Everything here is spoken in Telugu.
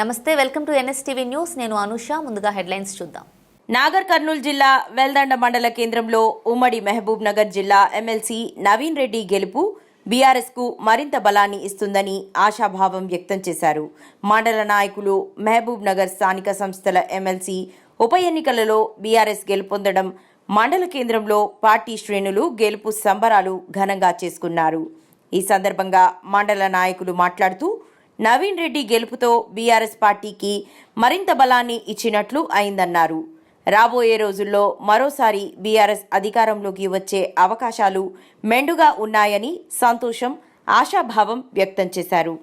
నమస్తే వెల్కమ్ టు ఎన్ఎస్టీవీ న్యూస్. నేను అనుష ముందుగా హెడ్లైన్స్ చూద్దాం. నాగర్ కర్నూలు జిల్లా వెల్దండ మండల కేంద్రంలో ఉమ్మడి మహబూబ్ నగర్ జిల్లా ఎమ్మెల్సీ నవీన్ రెడ్డి గెలుపు బీఆర్ఎస్కు మరింత బలాన్ని ఇస్తుందని ఆశాభావం వ్యక్తం చేశారు. మండల నాయకులు మహబూబ్ నగర్ స్థానిక సంస్థల ఎమ్మెల్సీ ఉప ఎన్నికలలో బీఆర్ఎస్ గెలుపొందడం మండల కేంద్రంలో పార్టీ శ్రేణులు గెలుపు సంబరాలు ఘనంగా చేసుకున్నారు. ఈ సందర్భంగా మండల నాయకులు మాట్లాడుతూ నవీన్ రెడ్డి గెలుపుతో బీఆర్ఎస్ పార్టీకి మరింత బలాన్ని ఇచ్చినట్లు అయిందన్నారు. రాబోయే రోజుల్లో మరోసారి బీఆర్ఎస్ అధికారంలోకి వచ్చే అవకాశాలు మెండుగా ఉన్నాయని సంతోషం ఆశాభావం వ్యక్తం చేశారు.